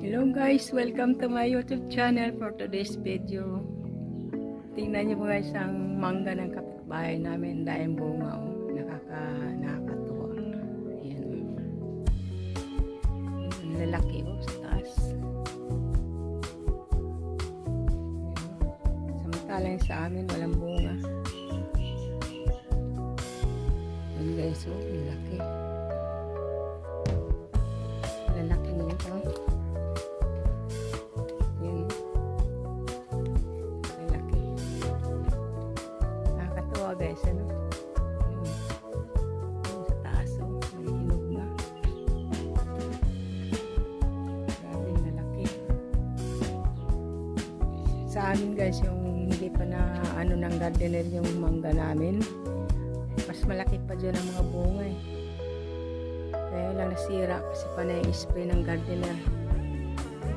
guys, welcome to my YouTube channel for today's video. Tingnan niyo po guys ang mangga ng kapitbahay namin dahil bunga oh. Nakaka, nakakatuwa. Ayan. Lalaki oh, sa taas. Samantalang sa amin walang bunga. Ayan guys, oh, amin guys, yung hindi pa na ano ng gardener yung mangga namin. Mas malaki pa dyan ang mga bunga eh. Kaya lang nasira kasi pa na-spray ng gardener.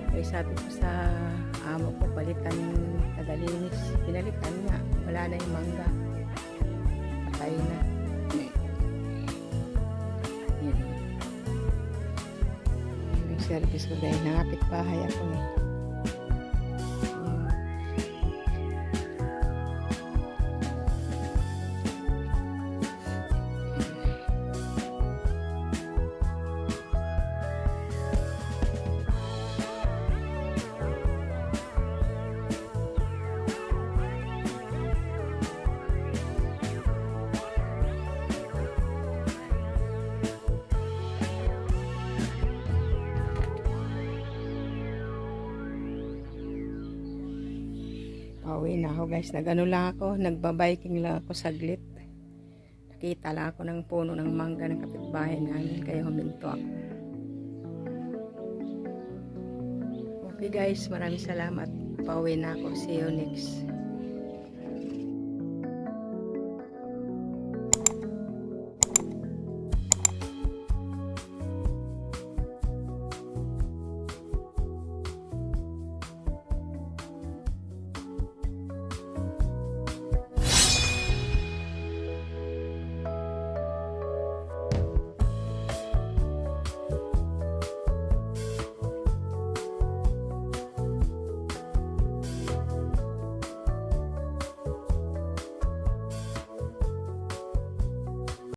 Kaya sabi ko sa amo ko, palitan yung tagalinis. Pinalitan niya. Wala na yung mangga. Patay na. Yan yung service ko dahil nangapit bahay ako eh. Pauwi na ako guys. Nagano lang ako. Nagbabiking lang ako saglit. Nakita lang ako ng puno ng mangga ng kapitbahay namin. Kaya huminto ako. Okay guys. Maraming salamat. Pauwi na ako. See you next